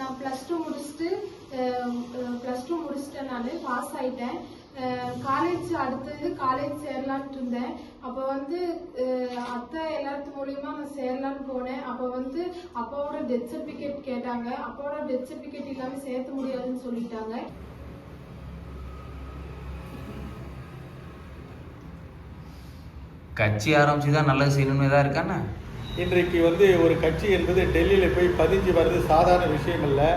நான் plus two முடிச்சுட்டு plus two முடிச்சிட்டேன் நான் பாஸ் ஆயிட்டேன். காலேஜ் அடுத்தது காலேஜ் சேரலான்ட்டு இருந்தேன். அப்போ வந்து அஹ், அத்தை எல்லாத்து மூலியமா நான் சேரலான்னு போனேன். அப்போ வந்து அப்பாவோட டெத் சர்டிஃபிகேட் கேட்டாங்க. அப்பாவோட டெத் சர்டிஃபிகேட் இல்லாமல் சேர்த்த முடியாதுன்னு சொல்லிட்டாங்க. கட்சி ஆரம்பிச்சு தான் நல்லது செய்யணும்னு தான் இருக்காண்ணா இன்றைக்கு வந்து ஒரு கட்சி என்பது டெல்லியில் போய் பதிஞ்சு வர்றது சாதாரண விஷயம் இல்லை.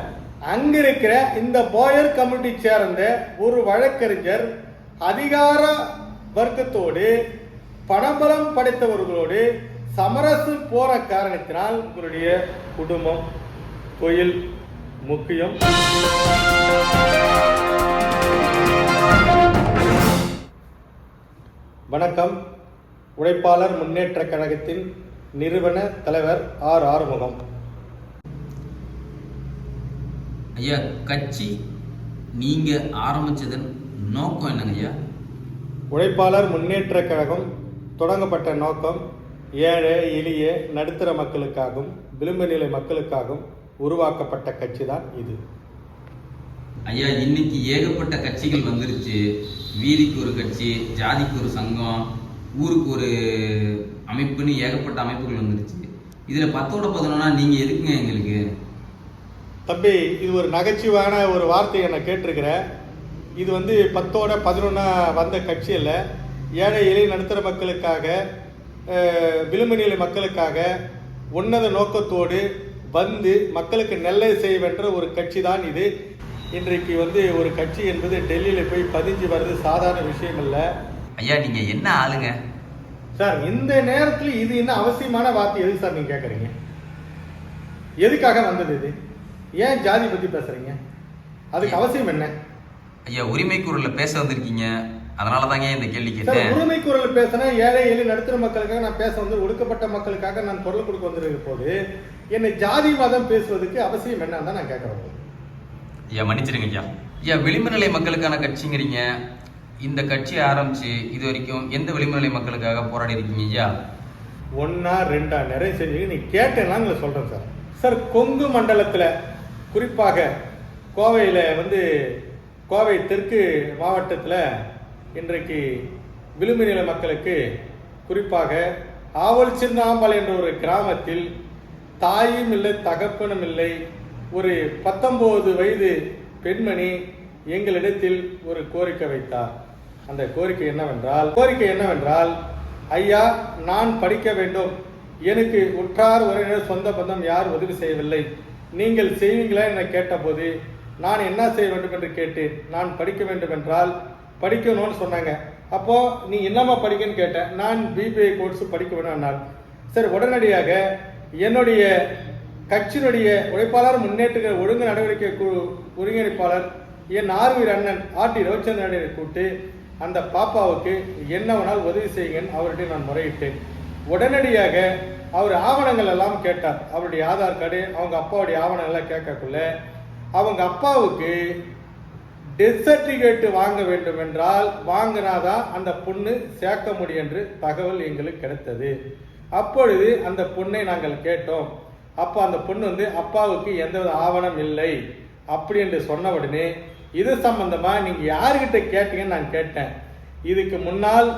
அங்க இருக்கிற இந்த போயர் கமிட்டி சேர்ந்த ஒரு வழக்கறிஞர் அதிகார வர்க்கத்தோடு பணபலம் படைத்தவர்களோடு சமரசு போற காரணத்தினால் உங்களுடைய குடும்பம் தொழில் முக்கியம். வணக்கம். உழைப்பாளர் முன்னேற்ற கழகத்தின் நிறுவன தலைவர் ஆர். ஆறுமுகம். ஐயா கட்சி நீங்கள் ஆரம்பிச்சதன் நோக்கம் என்னங்க ஐயா? உழைப்பாளர் முன்னேற்றக் கழகம் தொடங்கப்பட்ட நோக்கம் ஏழை எளிய நடுத்தர மக்களுக்காகவும் விளிம்பு நிலை மக்களுக்காகவும் உருவாக்கப்பட்ட கட்சி தான் இது. ஐயா இன்னைக்கு ஏகப்பட்ட கட்சிகள் வந்துருச்சு. வீதிக்கு ஒரு கட்சி ஜாதிக்கு ஒரு சங்கம் ஊருக்கு ஒரு அமைப்புன்னு ஏகப்பட்ட அமைப்புகள் வந்துருச்சு. இதில் பத்தோட பதினொன்னா நீங்கள் எதுக்குங்க எங்களுக்கு? தம்பி இது ஒரு நகைச்சுவான ஒரு வார்த்தையை நான் கேட்டிருக்கிறேன் இது வந்து பத்தோட பதினொன்னா வந்த கட்சி இல்லை ஏழை எளிய நடுத்தர மக்களுக்காக அஹ், விளிம்பு நிலை மக்களுக்காக உன்னத நோக்கத்தோடு வந்து மக்களுக்கு நல்லது செய்வென்ற ஒரு கட்சி தான் இது. இன்றைக்கு வந்து ஒரு கட்சி என்பது டெல்லியில் போய் பதிஞ்சு வர்றது சாதாரண விஷயம் இல்லை ஐயா நீங்கள் என்ன ஆளுங்க? சார் இந்த நேரத்தில் இது என்ன அவசியமான வார்த்தை எதுக்கு சார் நீங்க கேட்குறீங்க எதுக்காக வந்தது இது? ஏன் ஜாதி பத்தி பேசுறீங்க? அதுக்கு அவசியம் என்ன? ஐயா உரிமை குரலில் பேச வந்திருக்கீங்க. அதனால தாங்க இந்த கேள்வி கேட்டேன். உரிமை குரல் பேசினா ஏழை எளிய நடுத்தர மக்களுக்காக நான் பேச வந்து ஒடுக்கப்பட்ட மக்களுக்காக நான் குரல் கொடுக்க வந்திருக்க போது என்னை ஜாதி மதம் பேசுவதற்கு அவசியம் என்னன்னு தான் நான் கேட்கறேன். ஐயா மன்னிச்சிடுங்க ஐயா. ஐயா விளிம்பு நிலை மக்களுக்கான கட்சிங்கிறீங்க. இந்த கட்சி ஆரம்பிச்சு இது வரைக்கும் எந்த விளிம்புநிலை மக்களுக்காக போராடி இருக்கீங்க ஐயா? ஒன்னா ரெண்டா நிறைய செஞ்சு நீ கேட்டேன்னா உங்களை சொல்றேன் சார். சார் கொங்கு மண்டலத்தில் குறிப்பாக கோவையில் வந்து கோவை தெற்கு மாவட்டத்தில் இன்றைக்கு விளிம்பு நில மக்களுக்கு குறிப்பாக ஆவல் சின்னாம்பல் என்ற ஒரு கிராமத்தில் தாயும் இல்லை தகப்பனும் இல்லை ஒரு பத்தொம்போது வயது பெண்மணி எங்களிடத்தில் ஒரு கோரிக்கை வைத்தார். அந்த கோரிக்கை என்னவென்றால் கோரிக்கை என்னவென்றால் ஐயா நான் படிக்க வேண்டும். எனக்கு உற்றார் உறவினர் சொந்த பந்தம் யார் உதவி செய்யவில்லை. நீங்கள் செய்வீங்களா? என கேட்டபோது நான் என்ன செய்ய வேண்டும்? என்று கேட்டேன். நான் படிக்க வேண்டும் என்றால் படிக்கணும்னு சொன்னாங்க. அப்போ நீ என்னம்மா படிக்கன்னு கேட்டேன் நான் பிபிஐ கோர்ஸ் படிக்க வேணும்னார் சரி உடனடியாக என்னுடைய கட்சியினுடைய உழைப்பாளர் முன்னேற்ற ஒழுங்கு நடவடிக்கை குழு ஒருங்கிணைப்பாளர் என் ஆர்வீர் அண்ணன் ஆர் டி ரவிச்சந்திரனை கூப்பிட்டு அந்த பாப்பாவுக்கு என்ன வேணால் உதவி செய்யுங்கன்னு அவர்கிட்ட நான் முறையிட்டேன். உடனடியாக அவர் ஆவணங்கள் எல்லாம் கேட்டார். அவருடைய ஆதார் கார்டு அவங்க அப்பாவுடைய ஆவணங்கள்லாம் கேட்கக்குள்ள அவங்க அப்பாவுக்கு டெத் சர்டிஃபிகேட் வாங்க வேண்டும் என்றால் வாங்கினாதான் அந்த பொண்ணு சேர்க்க முடியும் என்று தகவல் எங்களுக்கு கிடைத்தது. அப்பொழுது அந்த பொண்ணை நாங்கள் கேட்டோம். அப்போ அந்த பொண்ணு வந்து அப்பாவுக்கு எந்தவித ஆவணம் இல்லை அப்படி என்று சொன்ன உடனே இது சம்பந்தமாக நீங்கள் யார்கிட்ட கேட்டீங்கன்னு நான் கேட்டேன். இதுக்கு முன்னால்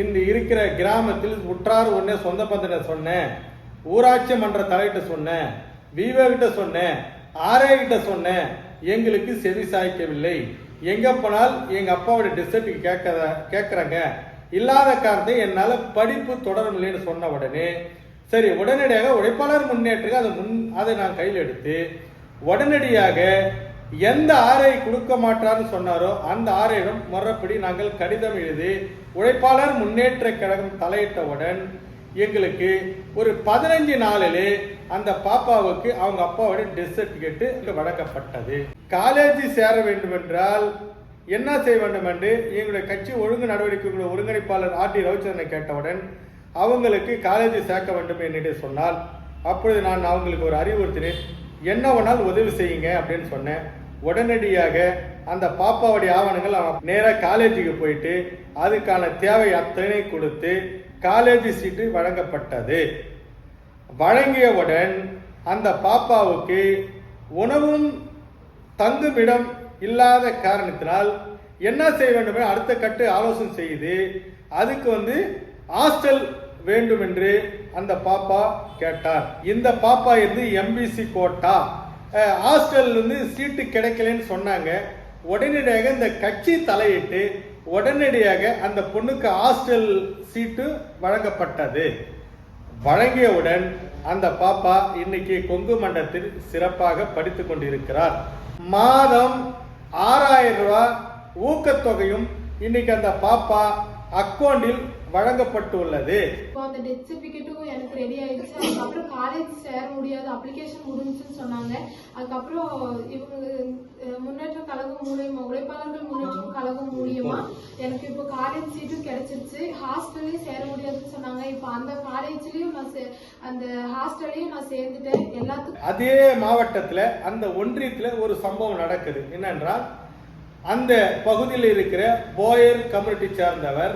இந்த இருக்கிற கிராமத்தில் உற்றார் ஒண்ணே சொந்த பந்தனை சொன்னேன். ஊராட்சி மன்ற தலைகிட்ட சொன்னேன். விவோ கிட்ட சொன்னேன். ஆரே கிட்ட சொன்னேன். எங்களுக்கு செவி சாய்க்கவில்லை. எங்கே போனால் எங்கள் அப்பாவோட டிசர்ட்டுக்கு கேட்கற கேட்குறாங்க. இல்லாத காரணத்தை என்னால் படிப்பு தொடர முடியலன்னு சொன்ன உடனே சரி உடனடியாக உழைப்பாளர் முன்னேற்றுக்கு அதை முன் அதை நான் கையில் எடுத்து உடனடியாக எந்த ஆரை கொடுக்க மாட்டார்னு சொன்னாரோ அந்த ஆரையிடம் முறைப்படி நாங்கள் கடிதம் எழுதி உழைப்பாளர் முன்னேற்ற கழகம் தலையிட்டவுடன் எங்களுக்கு ஒரு பதினஞ்சு நாளிலே அந்த பாப்பாவுக்கு அவங்க அப்பாவோட டெத் சர்டிபிகேட் வழங்கப்பட்டது. காலேஜ் சேர வேண்டும் என்றால் என்ன செய்ய வேண்டும் என்று எங்களுடைய கட்சி ஒழுங்கு நடவடிக்கைகளுடைய ஒருங்கிணைப்பாளர் ஆர் டி ரவிச்சந்திரனை கேட்டவுடன் அவங்களுக்கு காலேஜ் சேர்க்க வேண்டும் என்று சொன்னால் அப்பொழுது நான் அவங்களுக்கு ஒரு அறிவுறுத்தினேன். என்ன வேணாலும் உதவி செய்யுங்க அப்படின்னு சொன்னேன். உடனடியாக அந்த பாப்பாவுடைய ஆவணங்கள் அவன் நேராக காலேஜுக்கு போயிட்டு அதுக்கான தேவை அத்தனை கொடுத்து காலேஜ் சீட்டு வழங்கப்பட்டது. வழங்கியவுடன் அந்த பாப்பாவுக்கு உணவும் தங்குமிடம் இல்லாத காரணத்தினால் என்ன செய்ய வேண்டும் அடுத்த கட்டு ஆலோசனை செய்து அதுக்கு வந்து ஹாஸ்டல் வேண்டும் என்று அந்த பாப்பா கேட்டார். இந்த பாப்பா இருந்து எம்பிசி கோட்டா ஹாஸ்டல் வந்து சீட்டு கிடைக்கலன்னு சொன்னாங்க. உடனடியாக இந்த கட்சி தலையிட்டு உடனடியாக அந்த பொண்ணுக்கு ஹாஸ்டல் சீட்டு வழங்கப்பட்டது. வழங்கியவுடன் அந்த பாப்பா இன்னைக்கு கொங்கு மண்டலத்தில் சிறப்பாக படித்து கொண்டிருக்கிறார். மாதம் ஆறாயிரம் ரூபாய் ஊக்கத்தொகையும் இன்னைக்கு அந்த பாப்பா அக்கௌண்டில் வழங்கப்பட்டுள்ளது. இப்போ அந்த டெத் சர்டிஃபிகேட்டும் எனக்கு ரெடி ஆயிடுச்சு. அதுக்கப்புறம் காலேஜ் சேர முடியாது அப்ளிகேஷன் முடிஞ்சுன்னு சொன்னாங்க. அதுக்கப்புறம் இவங்க முன்னேற்ற கழகம் மூலியமா உழைப்பாளர்கள் முன்னேற்ற கழகம் மூலியமா எனக்கு இப்போ காலேஜ் சீட்டும் கிடைச்சிருச்சு. ஹாஸ்டல்லையும் சேர முடியாதுன்னு சொன்னாங்க. இப்போ அந்த காலேஜ்லயும் நான் அந்த ஹாஸ்டல்லையும் நான் சேர்ந்துட்டேன். எல்லாத்துக்கும் அதே மாவட்டத்தில் அந்த ஒன்றியத்தில் ஒரு சம்பவம் நடக்குது. என்னென்றால் அந்த பகுதியில் இருக்கிற போயர் கம்யூனிட்டி சார்ந்தவர்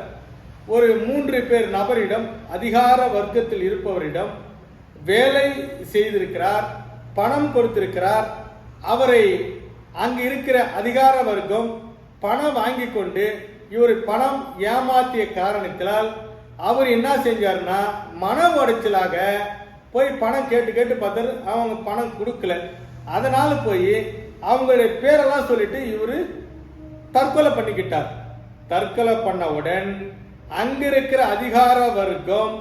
ஒரு மூன்று பேர் நபரிடம் அதிகார வர்க்கத்தில் இருப்பவரிடம் வேலை செய்திருக்கிறார் பணம் கொடுத்திருக்கிறார். அவரை அங்கு இருக்கிற அதிகார வர்க்கம் பணம் வாங்கி கொண்டு இவர் பணம் ஏமாத்திய காரணத்தினால் அவர் என்ன செஞ்சாருன்னா மன உடைச்சலாக போய் பணம் கேட்டு கேட்டு பார்த்தாரு. அவங்க பணம் கொடுக்கல. அதனால போய் அவங்களுடைய பேரெல்லாம் சொல்லிட்டு இவர் தற்கொலை பண்ணிக்கிட்டார். தற்கொலை பண்ணவுடன் அங்கிருக்கிற அதிகார வர்க்கம்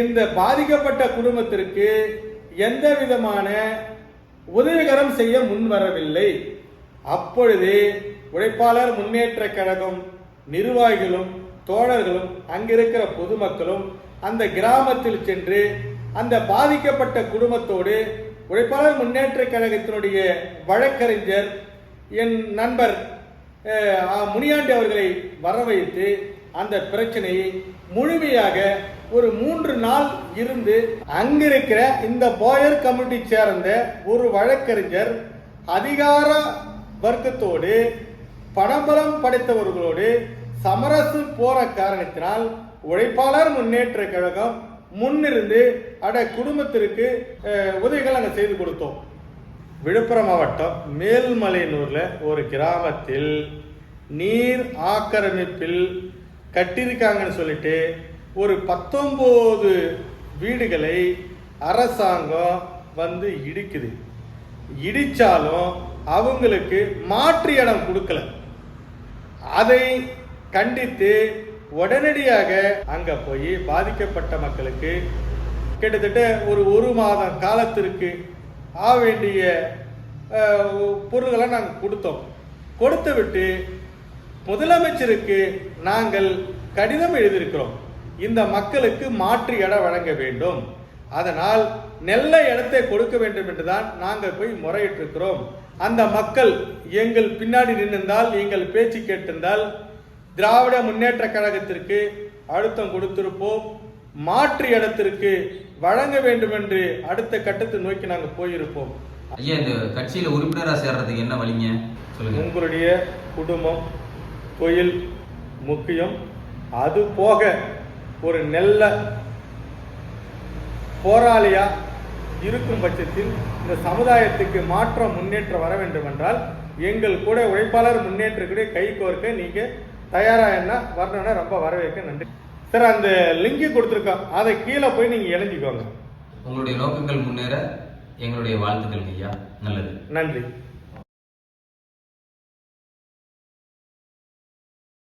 இந்த பாதிக்கப்பட்ட குடும்பத்திற்கு எந்த விதமான உதவிகரம் செய்ய முன்வரவில்லை. அப்பொழுது உழைப்பாளர் முன்னேற்ற கழகம் நிர்வாகிகளும் தோழர்களும் அங்கிருக்கிற பொதுமக்களும் அந்த கிராமத்தில் சென்று அந்த பாதிக்கப்பட்ட குடும்பத்தோடு உழைப்பாளர் முன்னேற்ற கழகத்தினுடைய வழக்கறிஞர் என் நண்பர் முனியாண்டி அவர்களை வரவைத்து அந்த பிரச்சனையை முழுமையாக ஒரு மூன்று நாள் இருந்து அங்கிருக்கிற இந்த போயர் கமிட்டி சேர்ந்த ஒரு வழக்கறிஞர் அதிகார வர்க்கத்தோடு பணபலம் படைத்தவர்களோடு சமரசு போற காரணத்தினால் உழைப்பாளர் முன்னேற்ற கழகம் முன்னிருந்து அட குடும்பத்திற்கு உதவிகள் நாங்கள் செய்து கொடுத்தோம். விழுப்புரம் மாவட்டம் மேல்மலையனூரில் ஒரு கிராமத்தில் நீர் ஆக்கிரமிப்பில் கட்டியிருக்காங்கன்னு சொல்லிட்டு ஒரு பத்தொம்போது வீடுகளை அரசாங்கம் வந்து இடிக்குது. இடித்தாலும் அவங்களுக்கு மாற்று இடம் கொடுக்கல. அதை கண்டித்து உடனடியாக அங்கே போய் பாதிக்கப்பட்ட மக்களுக்கு கிட்டத்தட்ட ஒரு ஒரு மாதம் காலத்திற்கு ஆக வேண்டிய பொருள்களை நாங்கள் கொடுத்தோம். கொடுத்து விட்டு முதலமைச்சருக்கு நாங்கள் கடிதம் எழுதியிருக்கிறோம். இந்த மக்களுக்கு மாற்று இடம் வழங்க வேண்டும். அதனால் நெல்ல இடத்தை கொடுக்க வேண்டும் என்றுதான் நாங்கள் போய் முறையிட்டிருக்கிறோம். அந்த மக்கள் எங்கள் பின்னாடி நின்றிருந்தால் எங்கள் பேச்சு கேட்டிருந்தால் திராவிட முன்னேற்ற கழகத்திற்கு அழுத்தம் கொடுத்திருப்போம். மாற்று இடத்திற்கு வழங்க வேண்டும் என்று அடுத்த கட்டத்தை நோக்கி நாங்கள் போயிருப்போம். ஐயா இந்த கட்சியில உறுப்பினரா சேர்றதுக்கு என்ன வழிங்க? சொல்லுங்க. உங்களுடைய குடும்பம் தொழில் முக்கியம். அது போக ஒரு நல்ல போராளியா இருக்கும் பட்சத்தில் இந்த சமுதாயத்துக்கு மாற்றம் முன்னேற்றம் வர வேண்டும் என்றால் எங்கள் கூட உழைப்பாளர் முன்னேற்றக்கூடிய கை கோர்க்க நீங்க தயாரா என்ன? வரணும்னா ரொம்ப வரவேற்க நன்றி. சார் அந்த லிங்க் கொடுத்துருக்கோம் அதை கீழே போய் நீங்க இணைஞ்சிக்கோங்க உங்களுடைய நோக்கங்கள் முன்னேற எங்களுடைய வாழ்த்துக்கள் ஐயா. நல்லது. நன்றி.